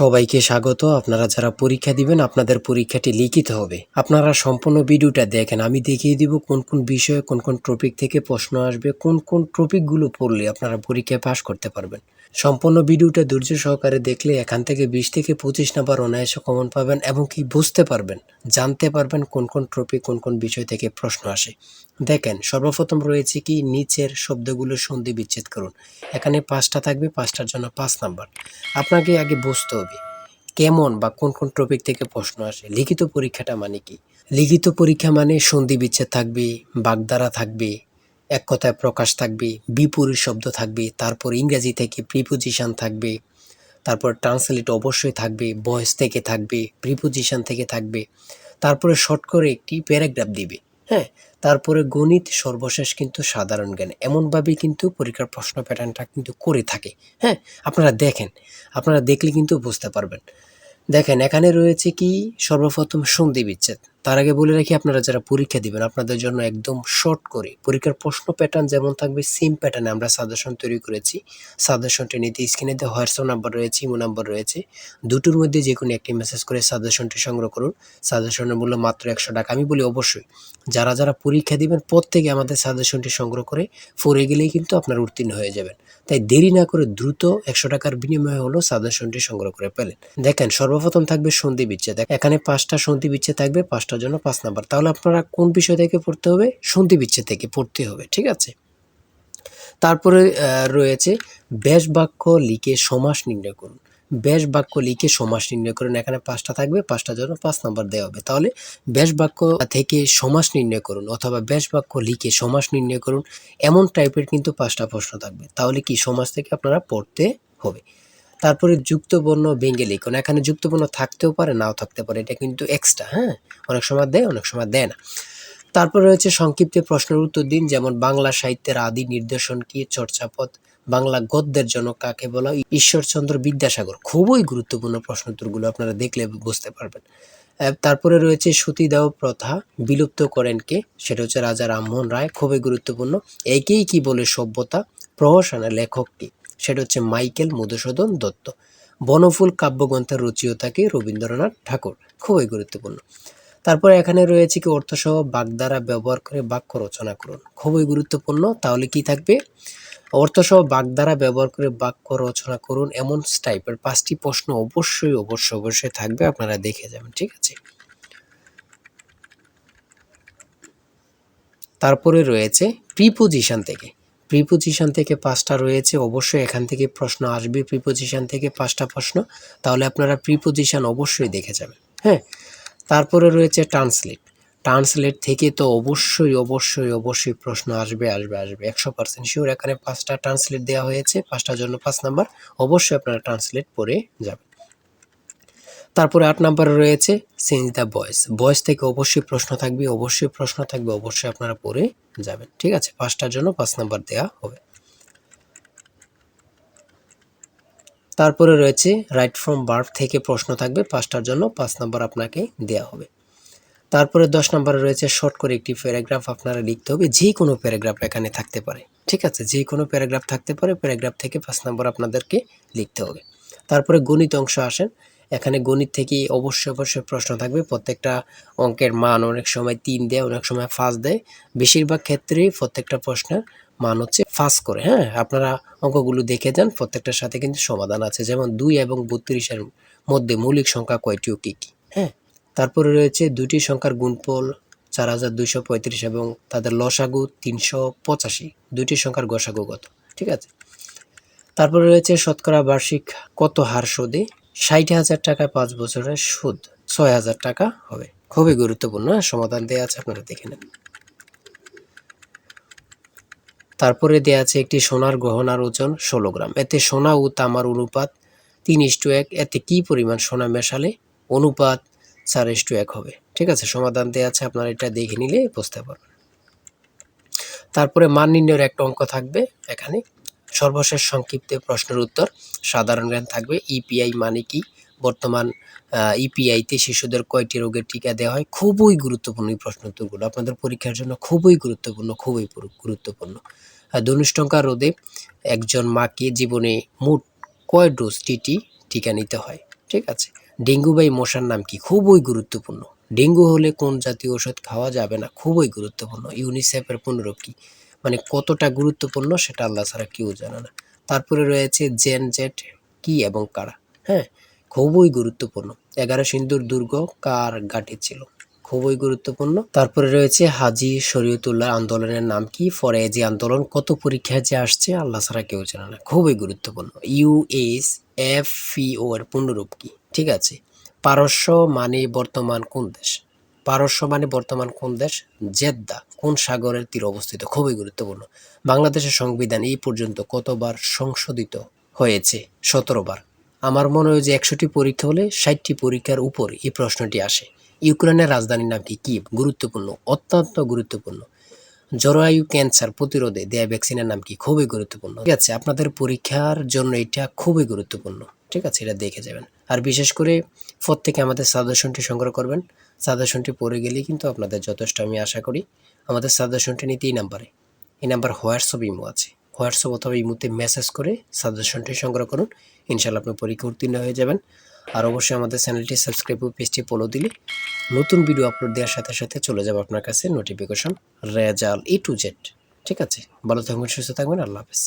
সবাইকে স্বাগত। আপনারা যারা পরীক্ষা দিবেন, আপনাদের পরীক্ষাটি লিখিত হবে। আপনারা সম্পূর্ণ ভিডিওটা দেখেন। আমি দেখিয়ে দিব কোন কোন বিষয়ে, কোন কোন টপিক থেকে প্রশ্ন আসবে, কোন কোন টপিকগুলো পড়লে আপনারা পরীক্ষায় পাশ করতে পারবেন। সম্পূর্ণ ভিডিওটা ধৈর্য সহকারে দেখলে এখান থেকে বিশ থেকে পঁচিশ নাম্বার অনায়াসে কমন পাবেন এবং কি বুঝতে পারবেন, জানতে পারবেন কোন কোন টপিক কোন কোন বিষয় থেকে প্রশ্ন আসে। দেখেন, সর্বপ্রথম রয়েছে কি, নিচের শব্দগুলো সন্ধি বিচ্ছেদ করুন। এখানে পাঁচটা থাকবে, পাঁচটার জন্য পাঁচ নাম্বার। আপনাকে আগে বুঝতে হবে কেমন বা কোন কোন টপিক থেকে প্রশ্ন আসে? লিখিত পরীক্ষাটা মানে কি? লিখিত পরীক্ষা মানে সন্ধি বিচ্ছেদ থাকবে, বাগধারা থাকবে, এক কথায় প্রকাশ থাকবে, বিপরীত শব্দ থাকবে, তারপর ইংরেজি থেকে প্রিপোজিশন থাকবে, তারপর ট্রান্সলেট অবশ্যই থাকবে ভয়েস থেকে থাকবে প্রিপোজিশন থেকে থাকবে, তারপরে শর্ট করে একটি প্যারাগ্রাফ দিবে হ্যাঁ? তারপরে গণিত সর্বশেষ কিন্তু সাধারণ জ্ঞান। এমনভাবেই কিন্তু পরীক্ষার প্রশ্ন প্যাটার্নটা কিন্তু করে থাকে। হ্যাঁ আপনারা দেখেন, আপনারা দেখলে কিন্তু বুঝতে পারবেন। দেখেন, এখানে রয়েছে কি? সর্বপ্রথম সন্ধি বিচ্ছেদ। তার আগে বলে রাখি, আপনারা যারা পরীক্ষা দিবেন, আপনাদের জন্য একদম শর্ট করে, পরীক্ষার প্রশ্ন প্যাটার্ন যেমন থাকবে সেম প্যাটার্নে আমরা সাজেশন তৈরি করেছি। সাজেশনটি নিতে স্ক্রিনে দিয়ে হোয়াটসঅ্যাপ নাম্বার রয়েছে ইমো নাম্বার রয়েছে। দুটোর মধ্যে যে কোনো একটি মেসেজ করে সাজেশনটি সংগ্রহ করুন। সাজেশনের মূল্য মাত্র একশো টাকা। আমি বলি অবশ্যই, যারা যারা পরীক্ষা দিবেন, প্রত্যেকে আমাদের সাজেশনটি সংগ্রহ করে ফোরে গেলেই কিন্তু আপনার উত্তীর্ণ হয়ে যাবেন। তাই দেরি না করে দ্রুত একশো টাকার বিনিময়ে হলো সাজেশনটি সংগ্রহ করে পেলেন দেখেন, সর্বপ্রথম থাকবে সন্ধি বিচ্ছেদ। এখানে পাঁচটা সন্ধি বিচ্ছেদ থাকবে পাঁচটার জন্য পাঁচ নাম্বার। তাহলে আপনারা কোন বিষয় থেকে পড়তে হবে? সন্ধি বিচ্ছেদ থেকে পড়তে হবে, ঠিক আছে? তারপরে রয়েছে ব্যাস বাক্য লিখে সমাস নির্ণয় করুন। ব্যাস বাক্য লিখে সমাস নির্ণয় করুন। এখানে পাঁচটা থাকবে, পাঁচটার জন্য পাঁচ নাম্বার দেওয়া হবে। তাহলে ব্যাস বাক্য থেকে সমাস নির্ণয় করুন অথবা ব্যাস বাক্য লিখে সমাস নির্ণয় করুন। এমন টাইপের কিন্তু পাঁচটা প্রশ্ন থাকবে। তাহলে কি সমাজ থেকে আপনারা পড়তে হবে? তারপরে যুক্তবর্ণ ভেঙে লিখুন এখানে যুক্তবর্ণ থাকতেও পারে, নাও থাকতে পারে। এটা কিন্তু এক্সট্রা হ্যাঁ? অনেক সময় দেয়, অনেক সময় দেয় না। তারপরে রয়েছে সংক্ষিপ্ত প্রশ্নের উত্তর দিন, যেমন বাংলা সাহিত্যের আদি নির্দেশন কি, চর্চাপদ, বাংলা গদ্যের জনক কাকে বলা? ঈশ্বরচন্দ্র বিদ্যাসাগর। খুবই গুরুত্বপূর্ণ প্রশ্ন উত্তরগুলো আপনারা দেখলে বুঝতে পারবেন। তারপরে রয়েছে সতীদাহ প্রথা, বিলুপ্ত করেন কে? সেটা হচ্ছে রাজা রামমোহন রায়, খুবই গুরুত্বপূর্ণ। একেই কি বলে সভ্যতা? প্রহসনের লেখক কি? সেটা হচ্ছে মাইকেল মধুসূদন দত্ত। বনফুল কাব্যগ্রন্থের রচয়িতাকে রবীন্দ্রনাথ ঠাকুর। খুবই গুরুত্বপূর্ণ। তারপরে এখানে রয়েছে কি অর্থসহ বাগধারা ব্যবহার করে বাক্য রচনা করুন। খুবই গুরুত্বপূর্ণ। তাহলে কি থাকবে? অর্থসহ বাগধারা ব্যবহার করে বাক্য রচনা করুন এমন টাইপের পাঁচটি প্রশ্ন অবশ্যই অবশ্যই অবশ্যই থাকবে, আপনারা দেখে যাবেন, ঠিক আছে? তারপরে রয়েছে প্রিপোজিশন থেকে। প্রিপোজিশন থেকে পাঁচটা রয়েছে, অবশ্যই এখান থেকে প্রশ্ন আসবে। প্রিপোজিশন থেকে পাঁচটা প্রশ্ন, তাহলে আপনারা প্রিপোজিশন অবশ্যই দেখে যাবেন হ্যাঁ? তারপরে রয়েছে ট্রান্সলেট ট্রান্সলেট থেকে তো অবশ্যই অবশ্যই অবশ্যই প্রশ্ন আসবে আসবে আসবে। একশো পার্সেন্ট শিওর এখানে পাঁচটা ট্রান্সলেট দেওয়া হয়েছে, পাঁচটার জন্য পাঁচ নাম্বার। অবশ্যই আপনারা ট্রান্সলেট পড়ে যাবেন। তারপরে আট নাম্বারে রয়েছে চেঞ্জ দ্য ভয়েস ভয়েস থেকে অবশ্যই প্রশ্ন থাকবে, অবশ্যই প্রশ্ন থাকবে, অবশ্যই আপনারা পড়ে যাবেন। ঠিক আছে? পাঁচটার জন্য পাঁচ নাম্বার দেওয়া হবে। তারপরে রয়েছে রাইট ফ্রম বার্ভ থেকে প্রশ্ন থাকবে, পাঁচটার জন্য পাঁচ নাম্বার আপনাকে দেওয়া হবে। তারপরে দশ নম্বরে রয়েছে শর্ট করে একটি প্যারাগ্রাফ আপনারা লিখতে হবে, যে কোনো প্যারাগ্রাফ এখানে থাকতে পারে। ঠিক আছে? যে কোনো প্যারাগ্রাফ থাকতে পারে প্যারাগ্রাফ থেকে পাঁচ নম্বর আপনাদেরকে লিখতে হবে। তারপরে গণিত অংশ আসেন। এখানে গণিত থেকে অবশ্যই অবশ্যই প্রশ্ন থাকবে। প্রত্যেকটা অঙ্কের মান অনেক সময় তিন দেয়, অনেক সময় ফাঁস দেয়। বেশিরভাগ ক্ষেত্রেই প্রত্যেকটা প্রশ্নের মান হচ্ছে ফাঁস করে হ্যাঁ? আপনারা অঙ্কগুলো দেখে যান, প্রত্যেকটার সাথে কিন্তু সমাধান আছে। যেমন দুই এবং বত্রিশের মধ্যে মৌলিক সংখ্যা কয়টি ও কী কী হ্যাঁ? তারপরে রয়েছে দুটি সংখ্যার গুণফল চার হাজার দুইশো পঁয়ত্রিশ এবং তাদের লসাগু তিনশো পঁচাশি। দুইটি সংখ্যার গসাগু কত, ঠিক আছে? তারপরে রয়েছে শতকরা বার্ষিক কত হার সুদে ষাট হাজার টাকায় পাঁচ বছরের সুদ ছয় হাজার টাকা হবে। খুবই গুরুত্বপূর্ণ হ্যাঁ, সমাধান দেওয়া আছে আপনারা দেখে নেন তারপরে দেওয়া আছে একটি সোনার গহনার ওজন ষোলো গ্রাম। এতে সোনা ও তামার অনুপাত তিন ইস্টু এক। এতে কি পরিমাণ সোনা মেশালে অনুপাত চার ইস্টু এক হবে। ঠিক আছে সমাধান দেওয়া আছে আপনারা এটা দেখে নিলে বুঝতে পারবেন। তারপরে মান নির্ণয়ের একটা অঙ্ক থাকবে এখানে। সর্বশেষ সংক্ষিপ্তে প্রশ্নের উত্তর, সাধারণ জ্ঞান থাকবে ইপিআই মানে কি? বর্তমান ইপিআইতে শিশুদের কয়টি রোগের টিকা দেওয়া হয়? খুবই গুরুত্বপূর্ণ এই প্রশ্ন উত্তরগুলো। আপনাদের পরীক্ষার জন্য খুবই গুরুত্বপূর্ণ, খুবই পুরু- গুরুত্বপূর্ণ। ধনুষ্টঙ্কা রোদে একজন মাকে জীবনে মোট কয় ডোজ টিটি টিকা নিতে হয়? ঠিক আছে? ডেঙ্গু বা এই মশার নাম কি? খুবই গুরুত্বপূর্ণ। ডেঙ্গু হলে কোন জাতীয় ওষুধ খাওয়া যাবে না? খুবই গুরুত্বপূর্ণ। ইউনিসেফের পুনরূপ কি মানে কতটা গুরুত্বপূর্ণ সেটা আল্লাহ ছাড়া কেউ জানে না। তারপরে রয়েছে জেন জেট, কি এবং কারা? হ্যাঁ খুবই গুরুত্বপূর্ণ। এগারো সিন্ধুর দুর্গ কার ঘাঁটি ছিল? খুবই গুরুত্বপূর্ণ। তারপরে রয়েছে হাজি শরীয়তুল্লাহ আন্দোলনের নাম কি? ফরেজি আন্দোলন কত পরীক্ষায় যে আসছে আল্লাহ ছাড়া কেউ জানে না। খুবই গুরুত্বপূর্ণ। ইউএস এফ এর পূর্ণরূপ কি? ঠিক আছে। পারস্য মানে বর্তমান কোন দেশ? পারস্য মানে বর্তমান কোন দেশ? জেদ্দা। কোন সাগরের তীরে অবস্থিত? খুবই গুরুত্বপূর্ণ। বাংলাদেশের সংবিধান এই পর্যন্ত কতবার সংশোধিত হয়েছে? সতেরো বার। আমার মনে হয় যে একশোটি পরীক্ষা হলে ষাটটি পরীক্ষার উপর এই প্রশ্নটি আসে। ইউক্রেনের রাজধানীর নাম কি? কি গুরুত্বপূর্ণ, অত্যন্ত গুরুত্বপূর্ণ। জরায়ু ক্যান্সার প্রতিরোধে দেয়া ভ্যাকসিনের নাম কি? খুবই গুরুত্বপূর্ণ। ঠিক আছে, আপনাদের পরীক্ষার জন্য এটা খুবই গুরুত্বপূর্ণ। ঠিক আছে, এটা দেখে যাবেন। আর বিশেষ করে প্রত্যেকে আমাদের সাজেশনটি সংগ্রহ করবেন। সাজেশনটি পড়ে গেলেই কিন্তু আপনাদের যথেষ্ট, আমি আশা করি। আমাদের সাজেশনটি নিতে এই নাম্বারে। এই নাম্বার হোয়াটসঅ্যাপ ইমো আছে। হোয়াটসঅ্যাপ অথবা ইমোতে মেসেজ করে সাজেশনটি সংগ্রহ করুন। ইনশাল্লাহ আপনি পরীক্ষা উত্তীর্ণ হয়ে যাবেন। আর অবশ্যই আমাদের চ্যানেলটি সাবস্ক্রাইব পেজটি ফলো দিলে নতুন ভিডিও আপলোড দেওয়ার সাথে সাথে চলে যাবে আপনার কাছে notification result E to Z ঠিক আছে? ভালো থাকবেন, সুস্থ থাকবেন। আল্লাহ হাফেজ।